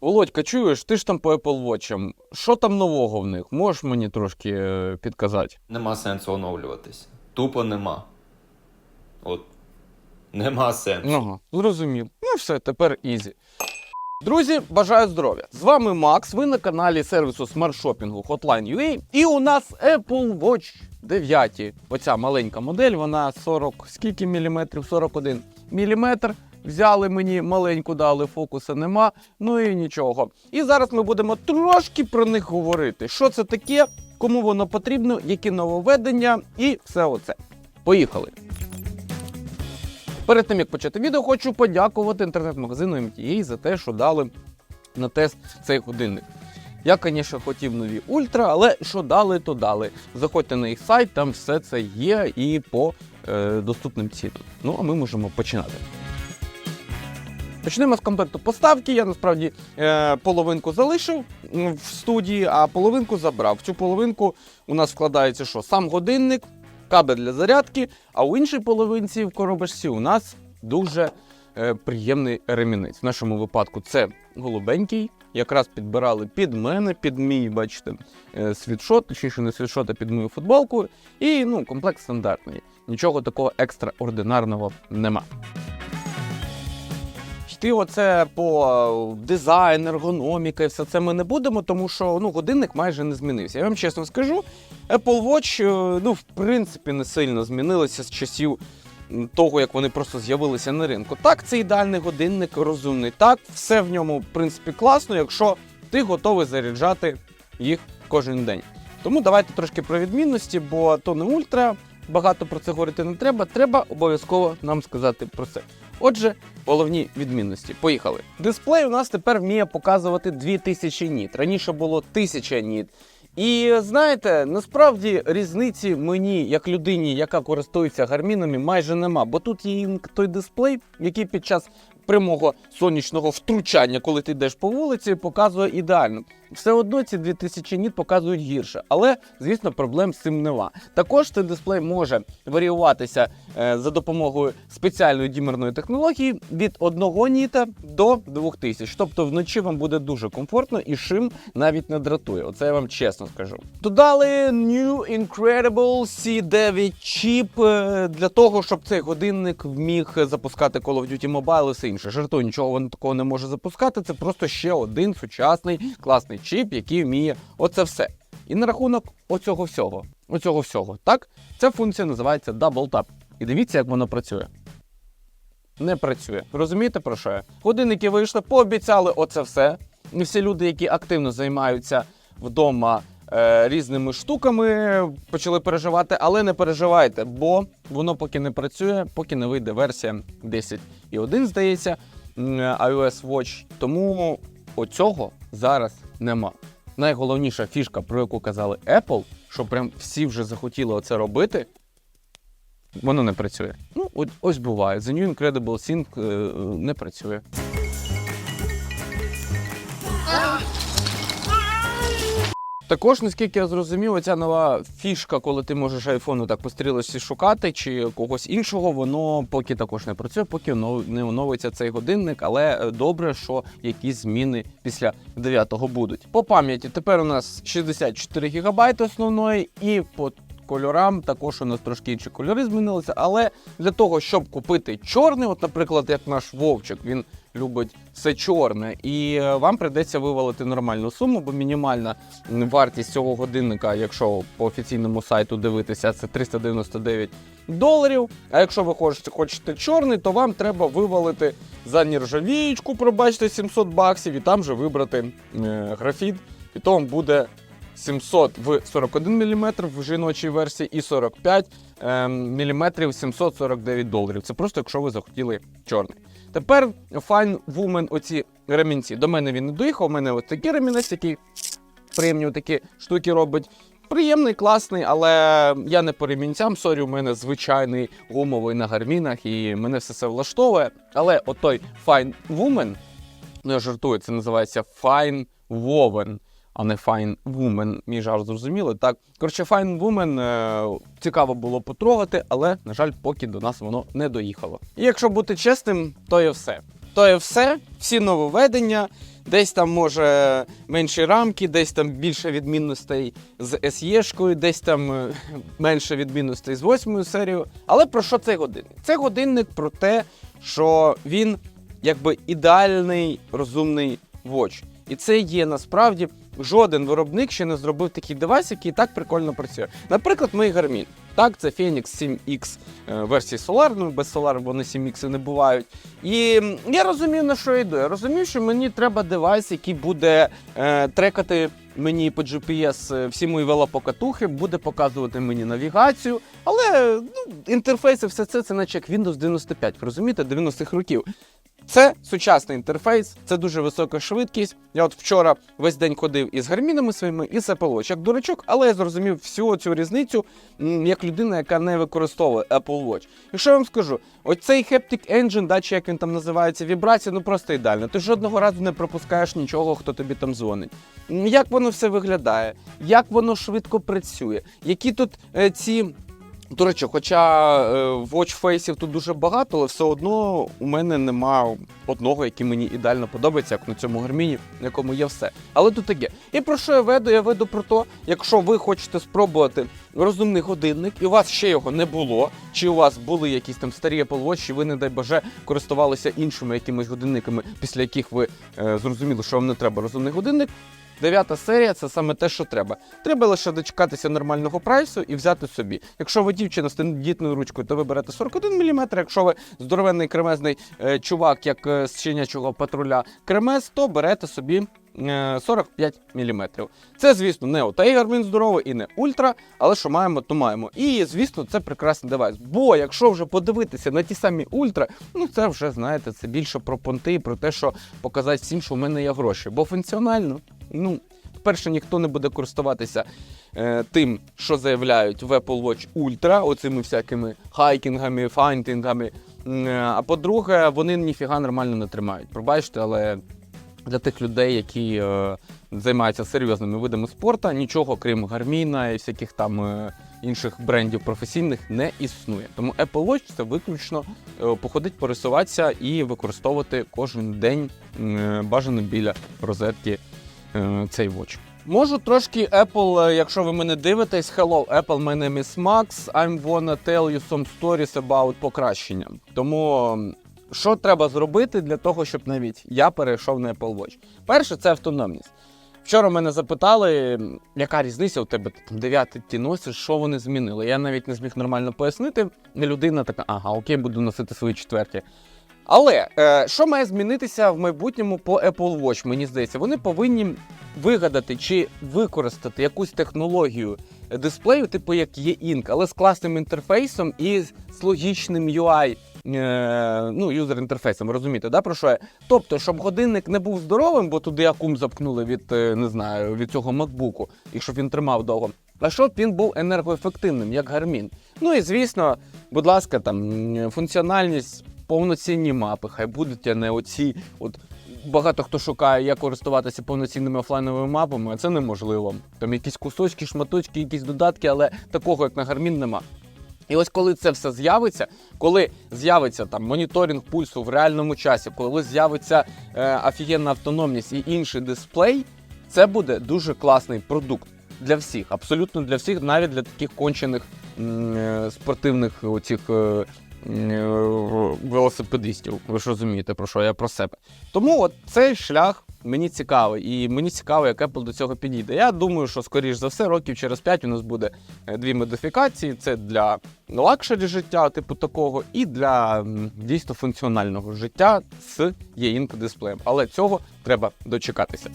Володька, чуєш, ти ж там по Apple Watch. Що там нового в них? Можеш мені трошки е, підказати? Нема сенсу оновлюватись. Тупо нема. От. Нема сенсу. Ага, зрозумів. Ну все, тепер ізі. Друзі, бажаю здоров'я! З вами Макс. Ви на каналі сервісу смарт-шопінгу Hotline.ua. І у нас Apple Watch 9. Оця маленька модель, вона 40, скільки міліметрів? 41 міліметр. Взяли мені маленьку, дали фокуса нема. Ну і нічого. І зараз ми будемо трошки про них говорити. Що це таке, кому воно потрібно, які нововведення і все оце. Поїхали! Перед тим як почати відео, хочу подякувати інтернет-магазину MTA за те, що дали на тест цей годинник. Я, звісно, хотів нові ультра, але що дали, то дали. Заходьте на їх сайт, там все це є і по е, доступним цінам. Ну а ми можемо починати. Почнемо з комплекту поставки. Я насправді е, половинку залишив в студії, а половинку забрав. В цю половинку у нас вкладається що? Сам годинник, кабель для зарядки, а у іншій половинці в коробочці у нас дуже е, приємний ремінець. В нашому випадку це голубенький. Якраз підбирали під мене, під мій, бачите, е, світшот, точніше не світшот, а під мою футболку. І ну, комплект стандартний. Нічого такого екстраординарного нема. Йти оце по дизайн, ергономіка і все це ми не будемо, тому що ну, годинник майже не змінився. Я вам чесно скажу, Apple Watch, е, ну, в принципі, не сильно змінилися з часів того, як вони просто з'явилися на ринку. Так, це ідеальний годинник, розумний. Так, все в ньому, в принципі, класно, якщо ти готовий заряджати їх кожен день. Тому давайте трошки про відмінності, бо то не ультра, багато про це говорити не треба. Треба обов'язково нам сказати про це. Отже, головні відмінності. Поїхали. Дисплей у нас тепер вміє показувати 2000 ніт. Раніше було 1000 ніт. І знаєте, насправді різниці мені, як людині, яка користується гармінами, майже нема. Бо тут є той дисплей, який під час прямого сонячного втручання, коли ти йдеш по вулиці, показує ідеально. Все одно ці 2000 ніт показують гірше, але звісно проблем з цим нема. Також цей дисплей може варіюватися е, за допомогою спеціальної дімерної технології від 1 ніта до 2000. Тобто вночі вам буде дуже комфортно і шим навіть не дратує. Оце я вам чесно скажу. Додали New Incredible C9 чіп е, для того, щоб цей годинник вміг запускати Call of Duty Mobile і інше. Жартую, нічого воно такого не може запускати. Це просто ще один сучасний класний чіп, який вміє оце все. І на рахунок оцього всього, оцього всього, так? Ця функція називається Double Tap. І дивіться, як воно працює. Не працює. Розумієте про що я? Годинники вийшли, пообіцяли оце все. І всі люди, які активно займаються вдома різними штуками, почали переживати, але не переживайте, бо воно поки не працює, поки не вийде версія 10.1, здається, iOS Watch. Тому оцього зараз нема. Найголовніша фішка, про яку казали Apple, що прям всі вже захотіли оце робити, воно не працює. Ну, ось буває. The New Incredible Sync е, е, не працює. Також, наскільки я зрозумів, оця нова фішка, коли ти можеш айфону так по стрілочці шукати чи когось іншого, воно поки також не працює, поки не оновиться цей годинник. Але е, добре, що якісь зміни після 9-го будуть. По пам'яті тепер у нас 64 ГБ основної, і по кольорам також у нас трошки інші кольори змінилися. Але для того, щоб купити чорний, от, наприклад, як наш Вовчик, він любить все чорне, і е, вам прийдеться вивалити нормальну суму, бо мінімальна вартість цього годинника, якщо по офіційному сайту дивитися, це 399 доларів. А якщо ви хочете, хочете чорний, то вам треба вивалити за нержавіючку, пробачте, 700 баксів, і там же вибрати е, графіт, і то вам буде 700 в 41 мм в жіночій версії і 45 мм 749 доларів. Це просто якщо ви захотіли чорний. Тепер Fine Woman оці ремінці. До мене він не доїхав. У мене ось такий ремінець, який приємні такі штуки робить. Приємний, класний, але я не по ремінцям. Сорі, у мене звичайний гумовий на гармінах, і мене все це влаштовує. Але отой Fine Woman, ну я жартую, це називається Fine Woven, а не Fine Woman. Мій жарт зрозуміло. Так, коротше, Fine Woman е, цікаво було потрогати, але, на жаль, поки до нас воно не доїхало. І якщо бути чесним, то є все. То є все, всі нововведення. Десь там може менші рамки, десь там більше відмінностей з SE-шкою, десь там е, менше відмінностей з восьмою серією. Але про що цей годинник? Це годинник про те, що він якби ідеальний розумний watch. І це є насправді жоден виробник ще не зробив такий девайс, який так прикольно працює. Наприклад, мій Garmin. Так, це Phoenix 7X е, версії Solar, ну без Solar вони 7X не бувають. І я розумів, на що я йду. Я розумів, що мені треба девайс, який буде е, трекати мені по GPS е, всі мої велопокатухи, буде показувати мені навігацію. Але ну, інтерфейси, все це, це наче як Windows 95, розумієте, 90-х років. Це сучасний інтерфейс, це дуже висока швидкість. Я от вчора весь день ходив із гармінами своїми і Apple Watch, як дурачок, але я зрозумів всю цю різницю як людина, яка не використовує Apple Watch. І що я вам скажу? Оцей Haptic Engine, да, чи як він там називається, вібрація, ну просто ідеально. Ти жодного разу не пропускаєш нічого, хто тобі там дзвонить. Як воно все виглядає, як воно швидко працює, які тут е, ці. До речі, хоча е, watchfaceів тут дуже багато, але все одно у мене нема одного, який мені ідеально подобається, як на цьому гарміні, на якому є все. Але тут таке. І про що я веду? Я веду про те, якщо ви хочете спробувати розумний годинник, і у вас ще його не було, чи у вас були якісь там старі Apple Watch, і ви, не дай Боже, користувалися іншими якимись годинниками, після яких ви е, зрозуміли, що вам не треба розумний годинник. Дев'ята серія це саме те, що треба. Треба лише дочекатися нормального прайсу і взяти собі. Якщо ви дівчина з тендітною ручкою, то ви берете 41 мм. Якщо ви здоровенний кремезний е, чувак, як е, з щенячого патруля кремез, то берете собі. е, 45 мм. Це, звісно, не отей гармін здоровий і не ультра, але що маємо, то маємо. І, звісно, це прекрасний девайс. Бо якщо вже подивитися на ті самі ультра, ну це вже знаєте, це більше про понти про те, що показати всім, що в мене є гроші. Бо функціонально, ну, по-перше, ніхто не буде користуватися е, тим, що заявляють в Apple Watch Ultra, оцими всякими хайкінгами, файнтингами. Е, А по-друге, вони ніфіга нормально не тримають. Пробачте, але для тих людей, які е, займаються серйозними видами спорту, нічого крім гарміна і всяких там е, інших брендів професійних не існує. Тому Apple Watch це виключно е, походить, порисуватися і використовувати кожен день е, бажано біля розетки цей Watch. Можу трошки Apple, е, якщо ви мене дивитесь, hello, Apple, my name is Max, I'm wanna tell you some stories about покращення. Тому що треба зробити для того, щоб навіть я перейшов на Apple Watch? Перше, це автономність. Вчора мене запитали, яка різниця у тебе там дев'ятий ти носиш, що вони змінили. Я навіть не зміг нормально пояснити. Людина така, ага, окей, буду носити свої четверті. Але е, що має змінитися в майбутньому по Apple Watch? Мені здається, вони повинні вигадати чи використати якусь технологію дисплею, типу як є Ink, але з класним інтерфейсом і з логічним UI. е, Ну, юзер інтерфейсом, розумієте, да, про що я? Тобто, щоб годинник не був здоровим, бо туди акум запкнули від е, не знаю, від цього макбуку, і щоб він тримав довго. А щоб він був енергоефективним, як гармін. Ну і звісно, будь ласка, там функціональність, повноцінні мапи, хай будуть а не оці. От багато хто шукає, як користуватися повноцінними офлайновими мапами, а це неможливо. Там якісь кусочки, шматочки, якісь додатки, але такого як на гармін нема. І ось коли це все з'явиться, коли з'явиться там моніторинг пульсу в реальному часі, коли з'явиться е, офігенна автономність і інший дисплей, це буде дуже класний продукт для всіх, абсолютно для всіх, навіть для таких кончених е, спортивних оцих е, велосипедистів. Ви ж розумієте, про що я про себе. Тому от цей шлях мені цікавий, і мені цікаво, як Apple до цього підійде. Я думаю, що скоріш за все, років через 5 у нас буде е, дві модифікації: це для лакшері життя, типу такого, і для дійсно функціонального життя з e-ink дисплеєм. Але цього треба дочекатися.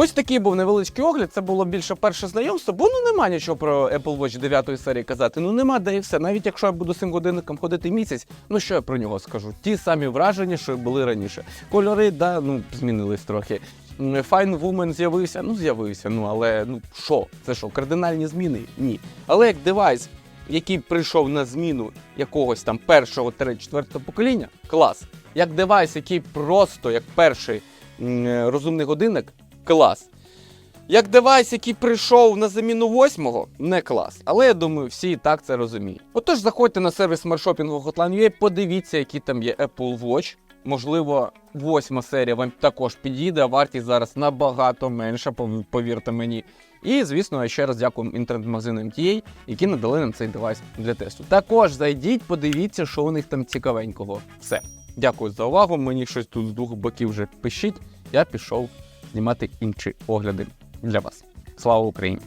Ось такий був невеличкий огляд. Це було більше перше знайомство, бо ну нема нічого про Apple Watch 9 серії казати. Ну нема де і все. Навіть якщо я буду цим годинником ходити місяць, ну що я про нього скажу? Ті самі враження, що були раніше. Кольори, да, ну змінились трохи. Fine Woman з'явився, ну з'явився. Ну але ну що? Це що, кардинальні зміни? Ні. Але як девайс, який прийшов на зміну якогось там першого четвертого покоління, клас. Як девайс, який просто як перший розумний годинник, клас. Як девайс, який прийшов на заміну восьмого, не клас. Але я думаю, всі і так це розуміють. Отож, заходьте на сервіс смартшопінгу Hotline.ua, подивіться, які там є Apple Watch. Можливо, восьма серія вам також підійде, а вартість зараз набагато менша, повірте мені. І, звісно, я ще раз дякую інтернет-магазину MTA, які надали нам цей девайс для тесту. Також зайдіть, подивіться, що у них там цікавенького. Все. Дякую за увагу. Мені щось тут з двох боків вже пишіть. Я пішов знімати інші огляди для вас. Слава Україні!